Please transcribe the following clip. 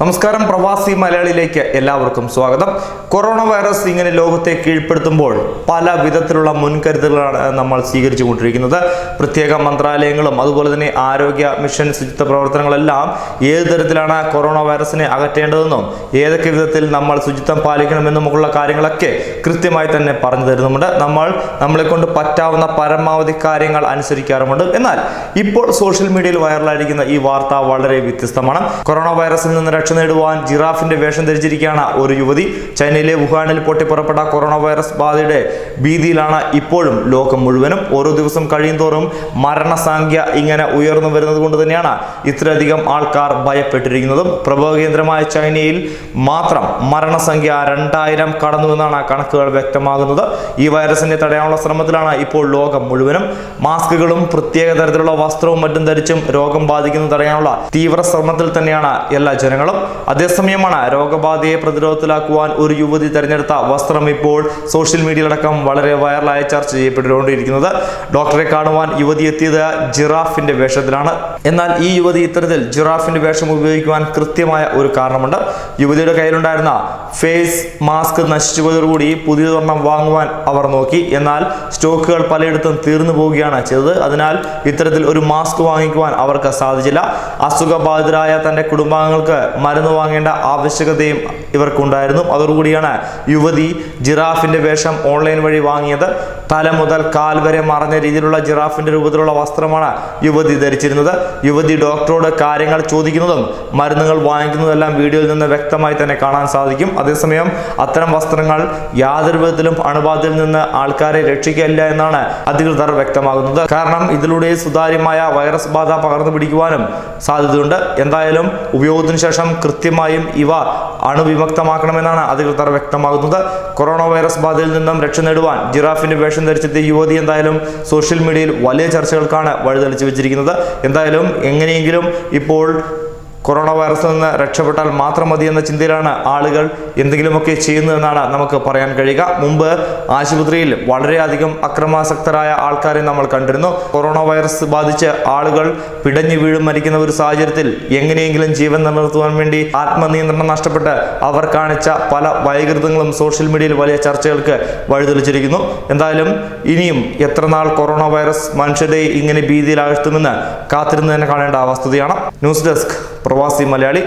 നമസ്കാരം പ്രവാസി മലയാളിയിലേക്ക് എല്ലാവർക്കും സ്വാഗതം. കൊറോണ വൈറസ് ഇങ്ങനെ ലോകത്തെ കീഴ്പ്പെടുത്തുമ്പോൾ പല വിധത്തിലുള്ള മുൻകരുതലുകളാണ് നമ്മൾ സ്വീകരിച്ചു കൊണ്ടിരിക്കുന്നത് പ്രത്യേക മന്ത്രാലയങ്ങളും അതുപോലെ തന്നെ ആരോഗ്യ മിഷൻ ശുചിത്വ പ്രവർത്തനങ്ങളെല്ലാം ഏത് തരത്തിലാണ് കൊറോണ വൈറസിനെ അകറ്റേണ്ടതെന്നും ഏതൊക്കെ വിധത്തിൽ നമ്മൾ ശുചിത്വം പാലിക്കണമെന്നുമുള്ള കാര്യങ്ങളൊക്കെ കൃത്യമായി തന്നെ പറഞ്ഞു തരുന്നുമുണ്ട്. നമ്മൾ നമ്മളെ കൊണ്ട് പറ്റാവുന്ന പരമാവധി കാര്യങ്ങൾ അനുസരിക്കാറുമുണ്ട്. എന്നാൽ ഇപ്പോൾ സോഷ്യൽ മീഡിയയിൽ വൈറലായിരിക്കുന്ന ഈ വാർത്ത വളരെ വ്യത്യസ്തമാണ്. കൊറോണ വൈറസിൽ നിന്ന് രക്ഷ നേടുവാൻ ജിറാഫിന്റെ വേഷം ധരിച്ചിരിക്കുകയാണ് ഒരു യുവതി. ചൈനയിലെ വുഹാനിൽ പൊട്ടിപ്പുറപ്പെട്ട കൊറോണ വൈറസ് ബാധയുടെ ഭീതിയിലാണ് ഇപ്പോഴും ലോകം മുഴുവനും. ഓരോ ദിവസം കഴിയുന്തോറും മരണസംഖ്യ ഇങ്ങനെ ഉയർന്നു വരുന്നത് കൊണ്ട് തന്നെയാണ് ഇത്രയധികം ആൾക്കാർ ഭയപ്പെട്ടിരിക്കുന്നതും. പ്രഭവ കേന്ദ്രമായ ചൈനയിൽ മാത്രം മരണസംഖ്യ രണ്ടായിരം കടന്നുവെന്നാണ് കണക്കുകൾ വ്യക്തമാകുന്നത്. ഈ വൈറസിനെ തടയാനുള്ള ശ്രമത്തിലാണ് ഇപ്പോൾ ലോകം മുഴുവനും. മാസ്കുകളും പ്രത്യേക തരത്തിലുള്ള വസ്ത്രവും മറ്റും ധരിച്ചും രോഗം ബാധിക്കുന്നത് തടയാനുള്ള തീവ്ര ശ്രമത്തിൽ തന്നെയാണ് എല്ലാ ജനങ്ങളും. അതേസമയമാണ് രോഗബാധയെ പ്രതിരോധത്തിലാക്കുവാൻ ഒരു യുവതി തെരഞ്ഞെടുത്ത വസ്ത്രം ഇപ്പോൾ സോഷ്യൽ മീഡിയയിലടക്കം വളരെ വൈറലായി ചർച്ച ചെയ്യപ്പെട്ടുകൊണ്ടിരിക്കുന്നത്. ഡോക്ടറെ കാണുവാൻ യുവതി എത്തിയത് ജിറാഫിന്റെ വേഷത്തിലാണ്. എന്നാൽ ഈ യുവതി ഇത്തരത്തിൽ ജിറാഫിന്റെ വേഷം ഉപയോഗിക്കുവാൻ കൃത്യമായ ഒരു കാരണമുണ്ട്. യുവതിയുടെ കയ്യിലുണ്ടായിരുന്ന ഫേസ് മാസ്ക് നശിച്ചു പോയതോടുകൂടി പുതിയതൊരെണ്ണം വാങ്ങുവാൻ അവർ നോക്കി. എന്നാൽ സ്റ്റോക്കുകൾ പലയിടത്തും തീർന്നു പോവുകയാണ് ചെയ്തത്. അതിനാൽ ഇത്തരത്തിൽ ഒരു മാസ്ക് വാങ്ങിക്കുവാൻ അവർക്ക് സാധിച്ചില്ല. അസുഖബാധിതരായ തന്റെ കുടുംബാംഗങ്ങൾക്ക് മരുന്ന് വാങ്ങേണ്ട ആവശ്യകതയും ഇവർക്കുണ്ടായിരുന്നു. അതോടുകൂടിയാണ് യുവതി ജിറാഫിന്റെ വേഷം ഓൺലൈൻ വഴി വാങ്ങിയത്. തല മുതൽ കാൽ വരെ മറഞ്ഞ രീതിയിലുള്ള ജിറാഫിന്റെ രൂപത്തിലുള്ള വസ്ത്രമാണ് യുവതി ധരിച്ചിരുന്നത്. യുവതി ഡോക്ടറോട് കാര്യങ്ങൾ ചോദിക്കുന്നതും മരുന്നുകൾ വാങ്ങിക്കുന്നതെല്ലാം വീഡിയോയിൽ നിന്ന് വ്യക്തമായി തന്നെ കാണാൻ സാധിക്കും. അതേസമയം അത്തരം വസ്ത്രങ്ങൾ യാതൊരു വിധത്തിലും അണുബാധയിൽ നിന്ന് ആൾക്കാരെ രക്ഷിക്കില്ല എന്നാണ് അധികൃതർ വ്യക്തമാകുന്നത്. കാരണം ഇതിലൂടെ സുതാര്യമായ വൈറസ് ബാധ പകർന്നു പിടിക്കുവാനും സാധ്യതയുണ്ട്. എന്തായാലും ഉപയോഗത്തിന് ശേഷം കൃത്യമായും ഇവ അണുവിമുക്തമാക്കണമെന്നാണ് അധികൃതർ വ്യക്തമാകുന്നത്. കൊറോണ വൈറസ് ബാധയിൽ നിന്നും രക്ഷ നേടുവാൻ ജിറാഫിന്റെ വേഷം ധരിച്ചെത്തിയ യുവതി എന്തായാലും സോഷ്യൽ മീഡിയയിൽ വലിയ ചർച്ചകൾക്കാണ് വഴിതെളിച്ചു വെച്ചിരിക്കുന്നത്. എന്തായാലും എങ്ങനെയെങ്കിലും ഇപ്പോൾ കൊറോണ വൈറസിൽ നിന്ന് രക്ഷപ്പെട്ടാൽ മാത്രം മതി എന്ന ചിന്തയിലാണ് ആളുകൾ എന്തെങ്കിലുമൊക്കെ ചെയ്യുന്നതെന്നാണ് നമുക്ക് പറയാൻ കഴിയുക. മുമ്പ് ആശുപത്രിയിൽ വളരെയധികം അക്രമാസക്തരായ ആൾക്കാരെ നമ്മൾ കണ്ടിരുന്നു. കൊറോണ വൈറസ് ബാധിച്ച് ആളുകൾ പിടഞ്ഞു വീഴും മരിക്കുന്ന ഒരു സാഹചര്യത്തിൽ എങ്ങനെയെങ്കിലും ജീവൻ നിലനിർത്തുവാൻ വേണ്ടി ആത്മനിയന്ത്രണം നഷ്ടപ്പെട്ട് അവർ കാണിച്ച പല വൈകൃതങ്ങളും സോഷ്യൽ മീഡിയയിൽ വലിയ ചർച്ചകൾക്ക് വഴിതെളിച്ചിരിക്കുന്നു. എന്തായാലും ഇനിയും എത്ര നാൾ കൊറോണ വൈറസ് മനുഷ്യരെ ഇങ്ങനെ ഭീതിയിലാഴ്ത്തുമെന്ന് കാത്തിരുന്ന് തന്നെ കാണേണ്ട വസ്തുതയാണ് ന്യൂസ് ഡെസ്ക് പ്രവാസി മലയാളി